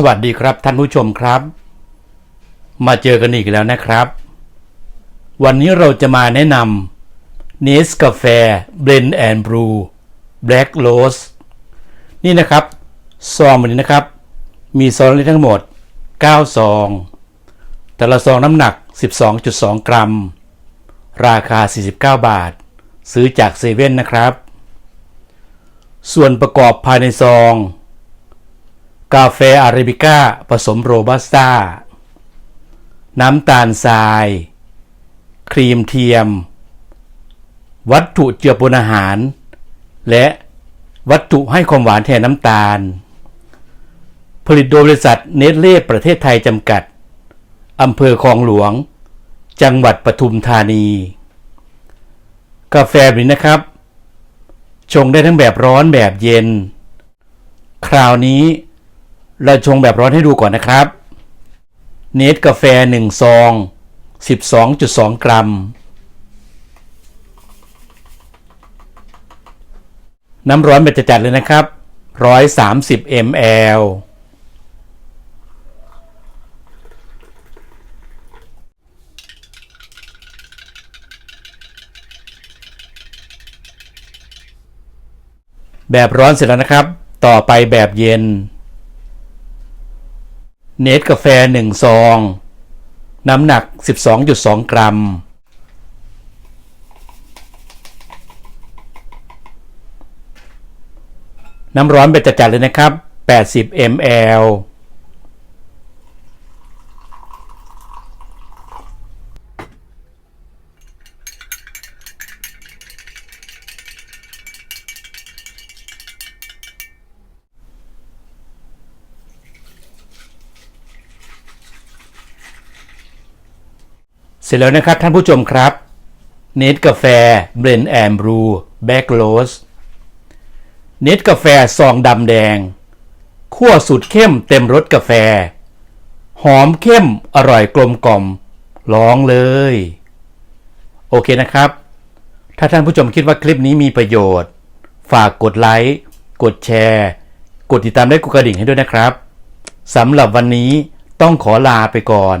สวัสดีครับท่านผู้ชมครับ มาเจอกันอีกแล้วนะครับ วันนี้เราจะมาแนะนำเนสกาแฟเบรนแอนด์บรูแบล็กโรสนี่นะครับ ซองวันนี้นะครับ มีซองเล็กทั้งหมด 9 ซอง แต่ละซองน้ำหนัก 12.2 กรัม ราคา 49 บาท ซื้อจากเซเว่นนะครับ ส่วนประกอบภายในซอง กาแฟอาราบิก้าผสมโรบัสต้า น้ำตาลทราย ครีมเทียม วัตถุเจือปนอาหาร และวัตถุให้ความหวานแทนน้ำตาล ผลิตโดยบริษัทเนสเล่ประเทศไทยจำกัด อำเภอคลองหลวง จังหวัดปทุมธานี กาแฟแบบนี้นะครับ ชงได้ทั้งแบบร้อนแบบเย็น คราวนี้ เราชงแบบร้อนให้ดูก่อนนะครับ เนสกาแฟ 1 ซอง 12.2 กรัม น้ำร้อนแบบจัดๆเลยนะครับ 130 ml แบบร้อนเสร็จแล้วนะครับ ต่อไปแบบเย็น เนสกาแฟหนึ่งซอง น้ำหนัก 12.2 กรัม น้ำร้อนเบบจัดๆเลยนะครับ 80 ml เสร็จแล้วนะครับท่านผู้ชมครับ เนตกาแฟเบรนแอมบรูแบ็กโรสเนตกาแฟซองดำแดงขั้วสุดเข้มเต็มรสกาแฟ หอมเข้มอร่อยกลมกล่อมลองเลย โอเคนะครับ ถ้าท่านผู้ชมคิดว่าคลิปนี้มีประโยชน์ ฝากกดไลค์กดแชร์ กดติดตามและกดกระดิ่งให้ด้วยนะครับสำหรับวันนี้ต้องขอลาไปก่อน